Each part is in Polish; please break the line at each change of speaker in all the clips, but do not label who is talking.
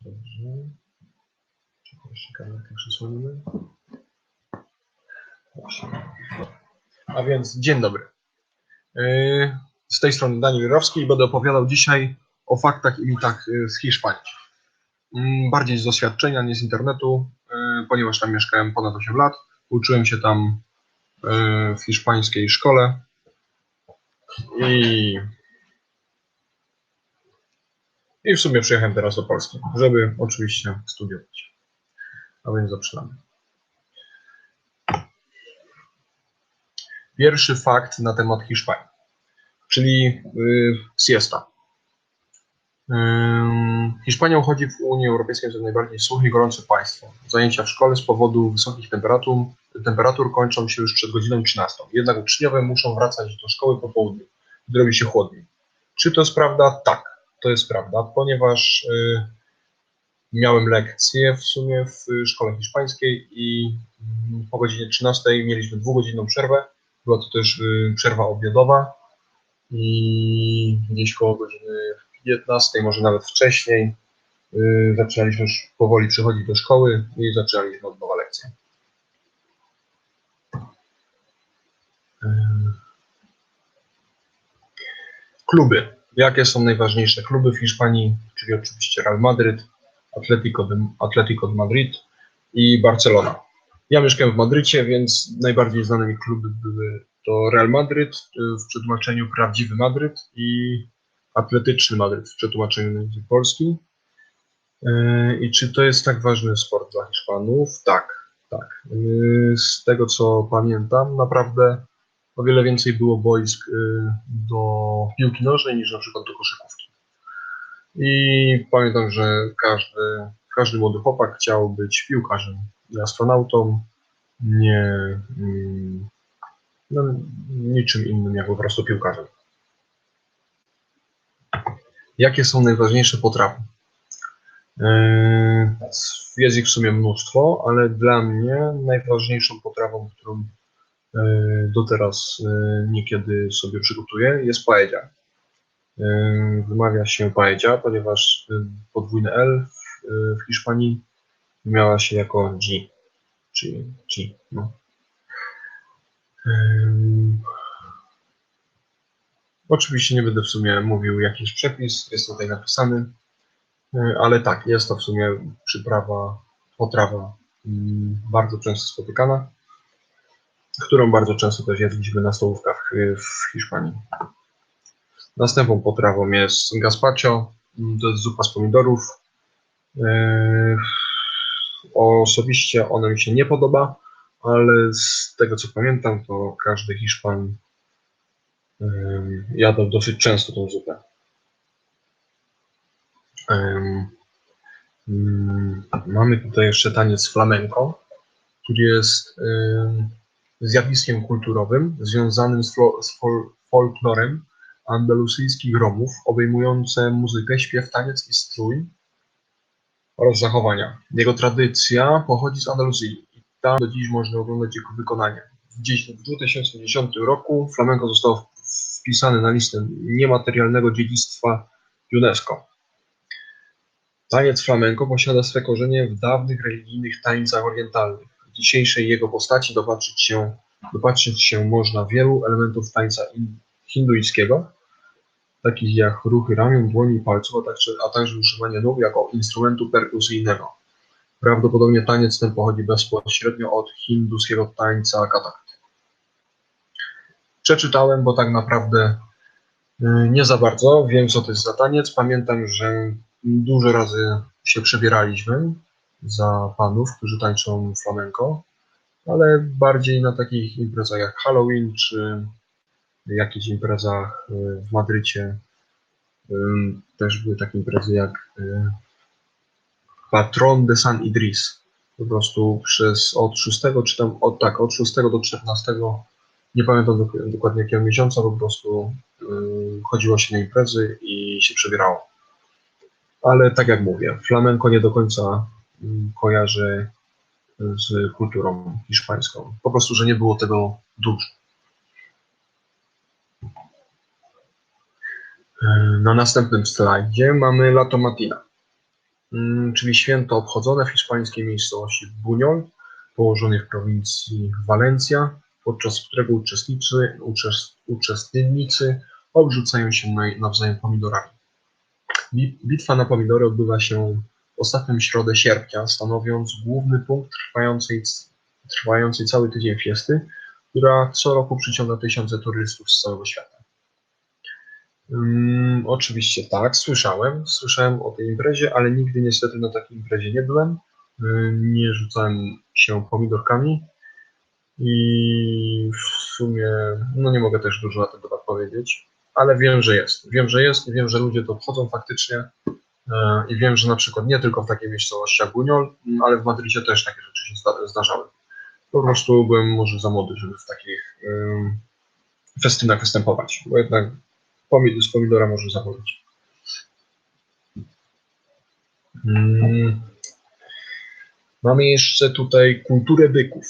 Dobrze. Czekaj. A więc dzień dobry. Yy, Z tej strony Daniel Jurowski i będę opowiadał dzisiaj o faktach i mitach yy, z Hiszpanii. Mm, Bardziej z doświadczenia, nie z internetu, yy, ponieważ tam mieszkałem ponad 8 lat. Uczyłem się tam w hiszpańskiej szkole i, i w sumie przyjechałem teraz do Polski, żeby oczywiście studiować. A więc zaczynamy. Pierwszy fakt na temat Hiszpanii, czyli y, siesta. Ym, Hiszpania uchodzi w Unii Europejskiej za najbardziej suche i gorące państwo. Zajęcia w szkole z powodu wysokich temperatur, temperatur kończą się już przed godziną 13. Jednak uczniowie muszą wracać do szkoły po południu, gdy robi się chłodniej. Czy to jest prawda? Tak, to jest prawda, ponieważ y, miałem lekcje w sumie w szkole hiszpańskiej i mm, po godzinie 13 mieliśmy dwugodzinną przerwę. Była to też y, przerwa obiadowa i gdzieś koło godziny 15, może nawet wcześniej, y, zaczynaliśmy już powoli przychodzić do szkoły i zaczynaliśmy od nowa lekcja. Kluby. Jakie są najważniejsze kluby w Hiszpanii? Czyli oczywiście Real Madryt, Atletico de, Atletico de Madrid i Barcelona. Ja mieszkałem w Madrycie, więc najbardziej znane mi kluby były to Real Madryt y, w przetłumaczeniu Prawdziwy Madryt i Atletyczny Madryt w przetłumaczeniu na język polski. Y, I czy to jest tak ważny sport dla Hiszpanów? Tak, tak. Y, Z tego co pamiętam, naprawdę o wiele więcej było boisk y, do piłki nożnej niż na przykład do koszykówki. I pamiętam, że każdy, każdy młody chłopak chciał być piłkarzem astronautą, nie mm, no, niczym innym jak po prostu piłkarzem. Jakie są najważniejsze potrawy? Yy, Jest ich w sumie mnóstwo, ale dla mnie najważniejszą potrawą, którą do teraz yy, niekiedy sobie przygotuję, jest paella. Yy, Wymawia się paella, ponieważ podwójne L w, Hiszpanii miała się jako G, czyli G. No. Oczywiście nie będę w sumie mówił jakiś przepis, jest tutaj napisany, ale tak, jest to w sumie przyprawa, potrawa mm, bardzo często spotykana, którą bardzo często też jedliśmy na stołówkach y, w Hiszpanii. Następną potrawą jest gazpacho, mm, to jest zupa z pomidorów. Y, Osobiście ona mi się nie podoba, ale z tego co pamiętam, to każdy Hiszpan jadł dosyć często tą zupę. Ym, Mamy tutaj jeszcze taniec flamenco, który jest zjawiskiem kulturowym związanym z, flo, z fol, folklorem andalusyjskich Romów, obejmujące muzykę, śpiew, taniec i strój oraz zachowania. Jego tradycja pochodzi z Andaluzji i tam do dziś można oglądać jego wykonanie. W 2010 roku flamenco zostało wpisane na listę niematerialnego dziedzictwa UNESCO. Taniec flamenco posiada swe korzenie w dawnych religijnych tańcach orientalnych. Dzisiejszej jego postaci dopatrzyć się, dopatrzyć się można wielu elementów tańca in- hinduickiego, takich jak ruchy ramion, dłoni i palców, a także, a także używanie nóg jako instrumentu perkusyjnego. Prawdopodobnie taniec ten pochodzi bezpośrednio od hinduskiego tańca katak. Przeczytałem, bo tak naprawdę y, nie za bardzo wiem, co to jest za taniec. Pamiętam, że dużo razy się przebieraliśmy za panów, którzy tańczą flamenco, ale bardziej na takich imprezach jak Halloween czy jakichś imprezach y, w Madrycie. Ym, Też były takie imprezy jak y, Patron de San Idris. Po prostu przez od 6 czy tam od tak, od 6 do 14, nie pamiętam dok- dokładnie jakiego miesiąca, po prostu y, chodziło się na imprezy i się przebierało. Ale tak jak mówię, flamenco nie do końca y, kojarzy z kulturą hiszpańską. Po prostu, że nie było tego dużo. Na następnym slajdzie mamy Lato Matina, mm, czyli święto obchodzone w hiszpańskiej miejscowości Buñol, położonej w prowincji Walencja, podczas którego uczestnicy, uczestnicy obrzucają się nawzajem pomidorami. Bitwa na pomidory odbywa się ostatnią środę sierpnia, stanowiąc główny punkt trwającej, trwającej cały tydzień fiesty, która co roku przyciąga tysiące turystów z całego świata. Um, oczywiście tak, słyszałem, słyszałem o tej imprezie, ale nigdy niestety na takiej imprezie nie byłem. Um, nie rzucałem się pomidorkami i w sumie no nie mogę też dużo na ten temat powiedzieć, ale wiem, że jest. Wiem, że jest i wiem, że ludzie to obchodzą faktycznie i wiem, że na przykład nie tylko w takiej miejscowości jak Buñol, ale w Madrycie też takie rzeczy się zdarzały. Po prostu byłem może za młody, żeby w takich festynach występować, bo jednak pomid z pomidora może zaboleć. Hmm. Mamy jeszcze tutaj kulturę byków,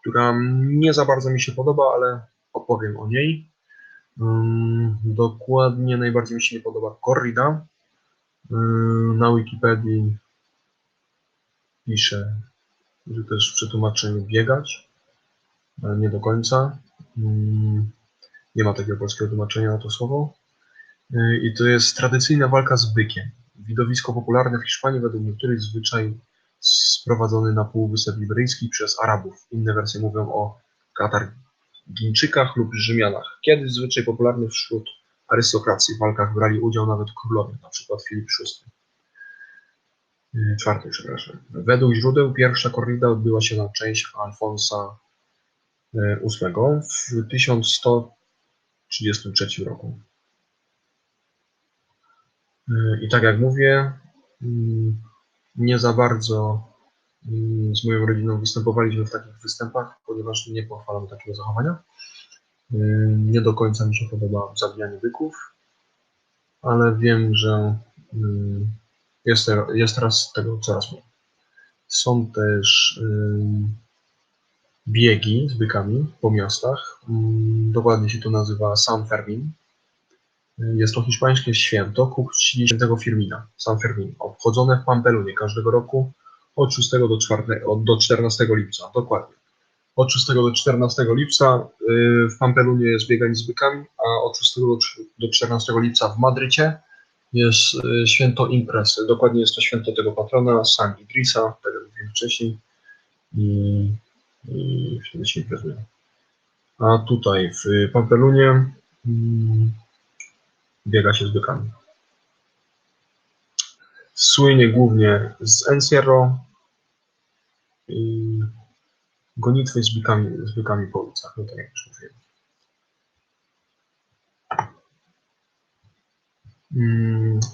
która nie za bardzo mi się podoba, ale opowiem o niej. Dokładnie najbardziej mi się nie podoba corrida. Um, na Wikipedii pisze, że też w przetłumaczeniu biegać, ale nie do końca. Um, nie ma takiego polskiego tłumaczenia na to słowo. Y, I to jest tradycyjna walka z bykiem. Widowisko popularne w Hiszpanii według niektórych zwyczaj sprowadzony na Półwysep Iberyjski przez Arabów. Inne wersje mówią o Katargińczykach lub Rzymianach. Kiedyś zwyczaj popularny wśród arystokracji. W walkach brali udział nawet królowie, np. Filip VI. Y, czwarty, przepraszam. Według źródeł pierwsza korrida odbyła się na część Alfonsa VIII w 1100 1933 roku. I tak jak mówię, mm, nie za bardzo mm, z moją rodziną występowaliśmy w takich występach, ponieważ nie pochwalam takiego zachowania. Nie do końca mi się podoba zabijanie byków, ale wiem, że jest, jest teraz tego coraz mniej. Są też biegi z bykami po miastach. Dokładnie się to nazywa San Fermin. Jest to hiszpańskie święto ku czci świętego Firmina, San Fermin, obchodzone w Pampelunie każdego roku od 6 do, 4, do 14 lipca. Dokładnie. Od 6 do 14 lipca y, w Pampelunie jest bieganie z bykami, a od 6 do 14 lipca w Madrycie jest y, święto imprezy. Dokładnie jest to święto tego patrona, San Idrisa, tak jak mówiłem wcześniej. I i wtedy się imprezuje. A tutaj w Pampelunie mm, biega się z bykami. Słynie głównie z Encierro i gonitwy z bykami, z po ulicach, no tak jak już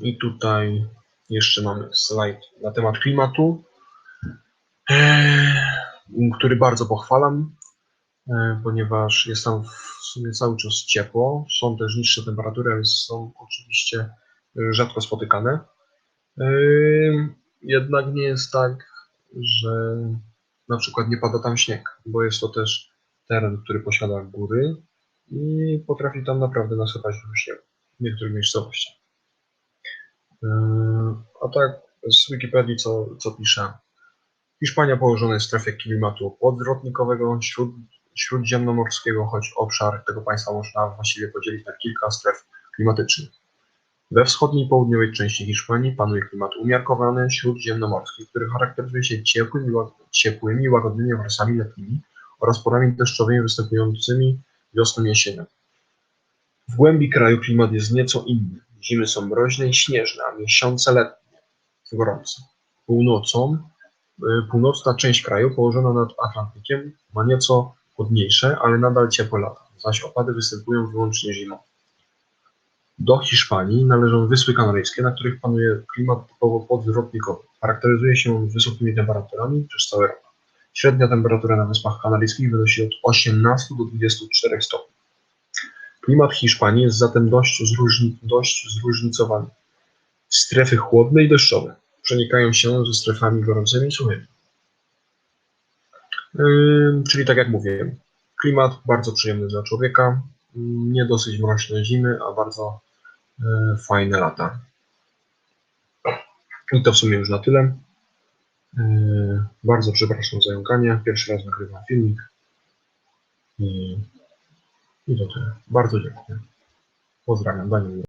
I tutaj jeszcze mamy slajd na temat klimatu. Eee, który bardzo pochwalam, e, ponieważ jest tam w sumie cały czas ciepło. Są też niższe temperatury, ale są oczywiście rzadko spotykane. E, jednak nie jest tak, że na przykład nie pada tam śnieg, bo jest to też teren, który posiada góry i potrafi tam naprawdę nasypać dużo śniegu w niektórych miejscowościach. E, a tak z Wikipedii co, co pisze? Hiszpania położona jest w strefie klimatu podwrotnikowego śród, śródziemnomorskiego, choć obszar tego państwa można właściwie podzielić na kilka stref klimatycznych. We wschodniej i południowej części Hiszpanii panuje klimat umiarkowany śródziemnomorski, który charakteryzuje się ciepłymi, łagodnymi okresami letnimi oraz porami deszczowymi występującymi wiosną i jesienią. W głębi kraju klimat jest nieco inny. Zimy są mroźne i śnieżne, a miesiące letnie gorące. Północą Y, północna część kraju, położona nad Atlantykiem, ma nieco chłodniejsze, ale nadal ciepłe lata, zaś opady występują wyłącznie zimą. Do Hiszpanii należą Wyspy Kanaryjskie, na których panuje klimat typowo. Charakteryzuje się wysokimi temperaturami przez cały rok. Średnia temperatura na Wyspach Kanaryjskich wynosi od 18 do 24 stopni. Klimat Hiszpanii jest zatem dość, zróżni dość zróżnicowany. Strefy chłodne i deszczowe przenikają się ze strefami gorącymi i suchymi. Czyli tak jak mówiłem, klimat bardzo przyjemny dla człowieka, nie dosyć mroczne zimy, a bardzo fajne lata. I to w sumie już na tyle. E, Bardzo przepraszam za jąkanie. Pierwszy raz nagrywam filmik. I, i to tyle. Bardzo dziękuję. Pozdrawiam. Daniel.